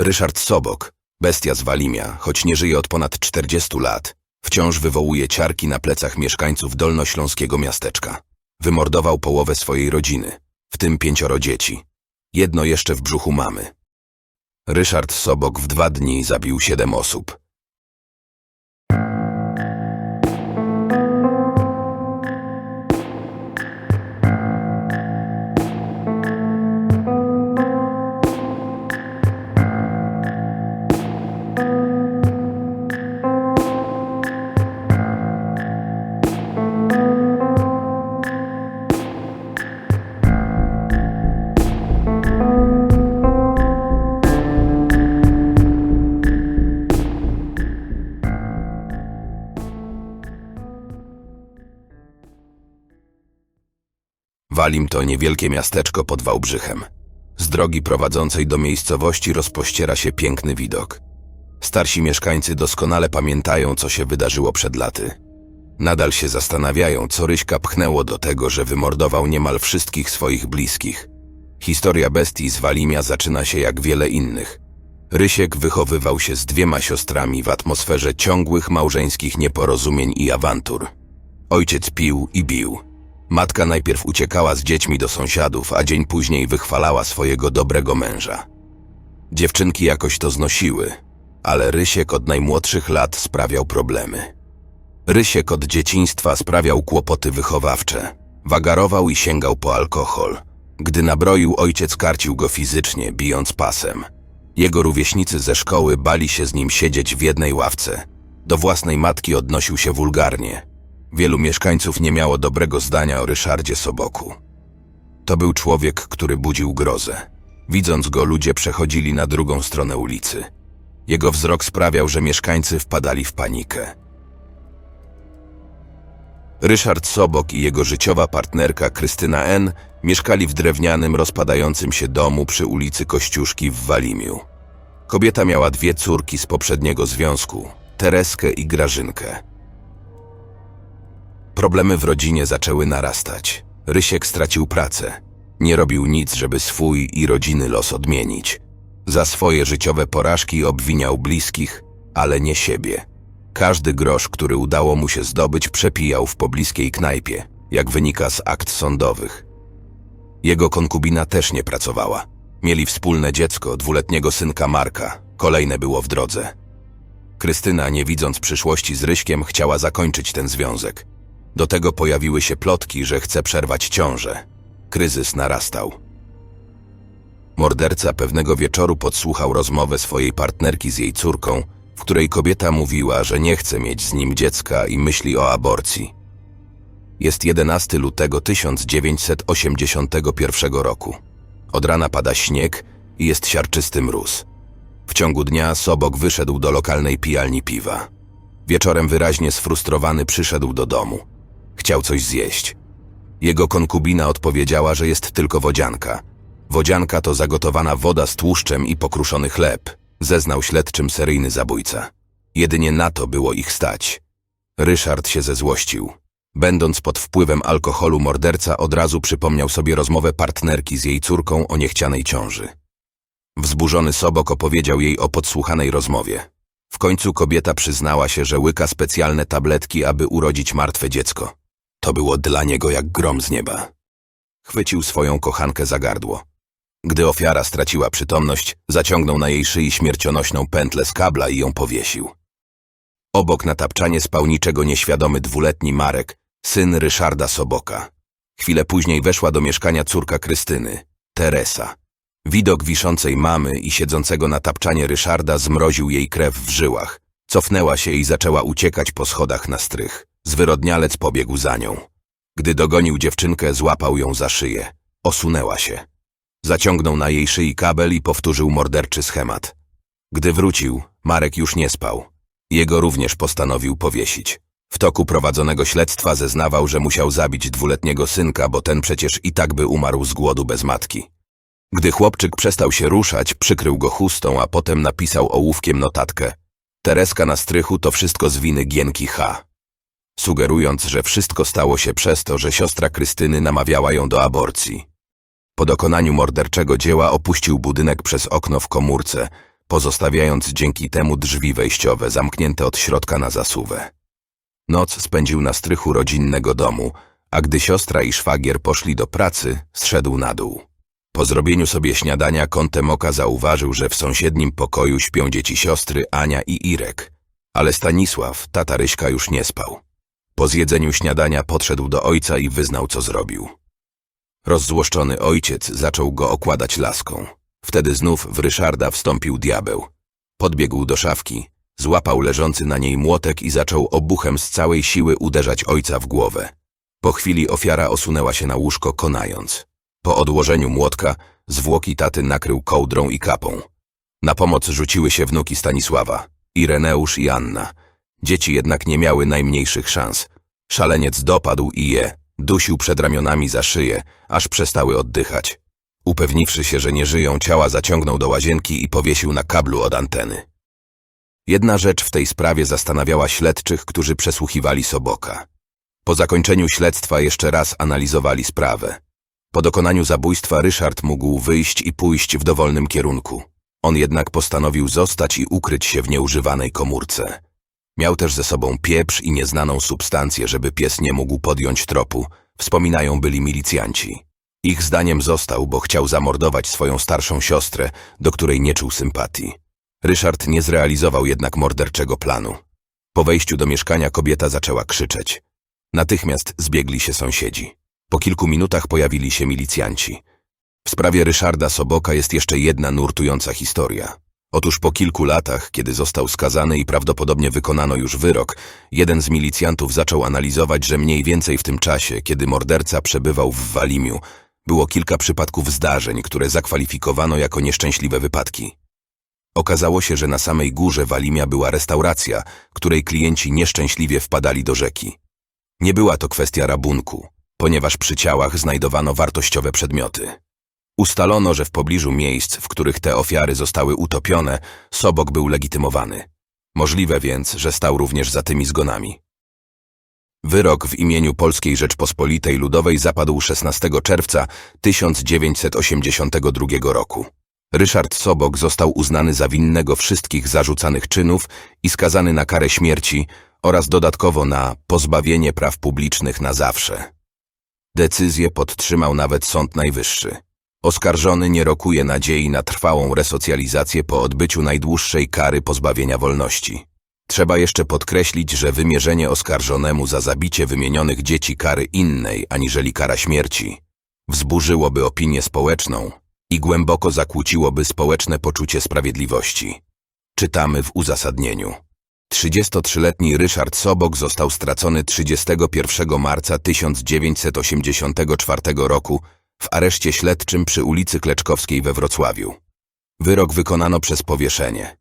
Ryszard Sobok, bestia z Walimia, choć nie żyje od ponad 40 lat, wciąż wywołuje ciarki na plecach mieszkańców dolnośląskiego miasteczka. Wymordował połowę swojej rodziny, w tym pięcioro dzieci. Jedno jeszcze w brzuchu mamy. Ryszard Sobok w dwa dni zabił siedem osób. Walim to niewielkie miasteczko pod Wałbrzychem. Z drogi prowadzącej do miejscowości rozpościera się piękny widok. Starsi mieszkańcy doskonale pamiętają, co się wydarzyło przed laty. Nadal się zastanawiają, co Ryśka pchnęło do tego, że wymordował niemal wszystkich swoich bliskich. Historia bestii z Walimia zaczyna się jak wiele innych. Rysiek wychowywał się z dwiema siostrami w atmosferze ciągłych małżeńskich nieporozumień i awantur. Ojciec pił i bił. Matka najpierw uciekała z dziećmi do sąsiadów, a dzień później wychwalała swojego dobrego męża. Dziewczynki jakoś to znosiły, ale Rysiek od najmłodszych lat sprawiał problemy. Rysiek od dzieciństwa sprawiał kłopoty wychowawcze. Wagarował i sięgał po alkohol. Gdy nabroił, ojciec karcił go fizycznie, bijąc pasem. Jego rówieśnicy ze szkoły bali się z nim siedzieć w jednej ławce. Do własnej matki odnosił się wulgarnie. Wielu mieszkańców nie miało dobrego zdania o Ryszardzie Soboku. To był człowiek, który budził grozę. Widząc go, ludzie przechodzili na drugą stronę ulicy. Jego wzrok sprawiał, że mieszkańcy wpadali w panikę. Ryszard Sobok i jego życiowa partnerka Krystyna N. mieszkali w drewnianym, rozpadającym się domu przy ulicy Kościuszki w Walimiu. Kobieta miała dwie córki z poprzedniego związku, Tereskę i Grażynkę. Problemy w rodzinie zaczęły narastać. Rysiek stracił pracę. Nie robił nic, żeby swój i rodziny los odmienić. Za swoje życiowe porażki obwiniał bliskich, ale nie siebie. Każdy grosz, który udało mu się zdobyć, przepijał w pobliskiej knajpie, jak wynika z akt sądowych. Jego konkubina też nie pracowała. Mieli wspólne dziecko, dwuletniego synka Marka. Kolejne było w drodze. Krystyna, nie widząc przyszłości z Ryśkiem, chciała zakończyć ten związek. Do tego pojawiły się plotki, że chce przerwać ciążę. Kryzys narastał. Morderca pewnego wieczoru podsłuchał rozmowę swojej partnerki z jej córką, w której kobieta mówiła, że nie chce mieć z nim dziecka i myśli o aborcji. Jest 11 lutego 1981 roku. Od rana pada śnieg i jest siarczysty mróz. W ciągu dnia Sobok wyszedł do lokalnej pijalni piwa. Wieczorem wyraźnie sfrustrowany przyszedł do domu. Chciał coś zjeść. Jego konkubina odpowiedziała, że jest tylko wodzianka. Wodzianka to zagotowana woda z tłuszczem i pokruszony chleb, zeznał śledczym seryjny zabójca. Jedynie na to było ich stać. Ryszard się zezłościł. Będąc pod wpływem alkoholu, morderca od razu przypomniał sobie rozmowę partnerki z jej córką o niechcianej ciąży. Wzburzony Sobok opowiedział jej o podsłuchanej rozmowie. W końcu kobieta przyznała się, że łyka specjalne tabletki, aby urodzić martwe dziecko. To było dla niego jak grom z nieba. Chwycił swoją kochankę za gardło. Gdy ofiara straciła przytomność, zaciągnął na jej szyi śmiercionośną pętlę z kabla i ją powiesił. Obok na tapczanie spał niczego nieświadomy dwuletni Marek, syn Ryszarda Soboka. Chwilę później weszła do mieszkania córka Krystyny, Teresa. Widok wiszącej mamy i siedzącego na tapczanie Ryszarda zmroził jej krew w żyłach. Cofnęła się i zaczęła uciekać po schodach na strych. Zwyrodnialec pobiegł za nią. Gdy dogonił dziewczynkę, złapał ją za szyję. Osunęła się. Zaciągnął na jej szyi kabel i powtórzył morderczy schemat. Gdy wrócił, Marek już nie spał. Jego również postanowił powiesić. W toku prowadzonego śledztwa zeznawał, że musiał zabić dwuletniego synka, bo ten przecież i tak by umarł z głodu bez matki. Gdy chłopczyk przestał się ruszać, przykrył go chustą, a potem napisał ołówkiem notatkę. Tereska na strychu to wszystko z winy Gienki H. Sugerując, że wszystko stało się przez to, że siostra Krystyny namawiała ją do aborcji. Po dokonaniu morderczego dzieła opuścił budynek przez okno w komórce, pozostawiając dzięki temu drzwi wejściowe zamknięte od środka na zasuwę. Noc spędził na strychu rodzinnego domu, a gdy siostra i szwagier poszli do pracy, zszedł na dół. Po zrobieniu sobie śniadania kątem oka zauważył, że w sąsiednim pokoju śpią dzieci siostry Ania i Irek, ale Stanisław, tata Ryśka, już nie spał. Po zjedzeniu śniadania podszedł do ojca i wyznał, co zrobił. Rozzłoszczony ojciec zaczął go okładać laską. Wtedy znów w Ryszarda wstąpił diabeł. Podbiegł do szafki, złapał leżący na niej młotek i zaczął obuchem z całej siły uderzać ojca w głowę. Po chwili ofiara osunęła się na łóżko konając. Po odłożeniu młotka zwłoki taty nakrył kołdrą i kapą. Na pomoc rzuciły się wnuki Stanisława, Ireneusz i Anna. Dzieci jednak nie miały najmniejszych szans. Szaleniec dopadł i je, dusił przed ramionami za szyję, aż przestały oddychać. Upewniwszy się, że nie żyją, ciała zaciągnął do łazienki i powiesił na kablu od anteny. Jedna rzecz w tej sprawie zastanawiała śledczych, którzy przesłuchiwali Soboka. Po zakończeniu śledztwa jeszcze raz analizowali sprawę. Po dokonaniu zabójstwa Ryszard mógł wyjść i pójść w dowolnym kierunku. On jednak postanowił zostać i ukryć się w nieużywanej komórce. Miał też ze sobą pieprz i nieznaną substancję, żeby pies nie mógł podjąć tropu, wspominają byli milicjanci. Ich zdaniem został, bo chciał zamordować swoją starszą siostrę, do której nie czuł sympatii. Ryszard nie zrealizował jednak morderczego planu. Po wejściu do mieszkania kobieta zaczęła krzyczeć. Natychmiast zbiegli się sąsiedzi. Po kilku minutach pojawili się milicjanci. W sprawie Ryszarda Soboka jest jeszcze jedna nurtująca historia. Otóż po kilku latach, kiedy został skazany i prawdopodobnie wykonano już wyrok, jeden z milicjantów zaczął analizować, że mniej więcej w tym czasie, kiedy morderca przebywał w Walimiu, było kilka przypadków zdarzeń, które zakwalifikowano jako nieszczęśliwe wypadki. Okazało się, że na samej górze Walimia była restauracja, której klienci nieszczęśliwie wpadali do rzeki. Nie była to kwestia rabunku, ponieważ przy ciałach znajdowano wartościowe przedmioty. Ustalono, że w pobliżu miejsc, w których te ofiary zostały utopione, Sobok był legitymowany. Możliwe więc, że stał również za tymi zgonami. Wyrok w imieniu Polskiej Rzeczpospolitej Ludowej zapadł 16 czerwca 1982 roku. Ryszard Sobok został uznany za winnego wszystkich zarzucanych czynów i skazany na karę śmierci oraz dodatkowo na pozbawienie praw publicznych na zawsze. Decyzję podtrzymał nawet Sąd Najwyższy. Oskarżony nie rokuje nadziei na trwałą resocjalizację po odbyciu najdłuższej kary pozbawienia wolności. Trzeba jeszcze podkreślić, że wymierzenie oskarżonemu za zabicie wymienionych dzieci kary innej aniżeli kara śmierci wzburzyłoby opinię społeczną i głęboko zakłóciłoby społeczne poczucie sprawiedliwości. Czytamy w uzasadnieniu. 33-letni Ryszard Sobok został stracony 31 marca 1984 roku w areszcie śledczym przy ulicy Kleczkowskiej we Wrocławiu. Wyrok wykonano przez powieszenie.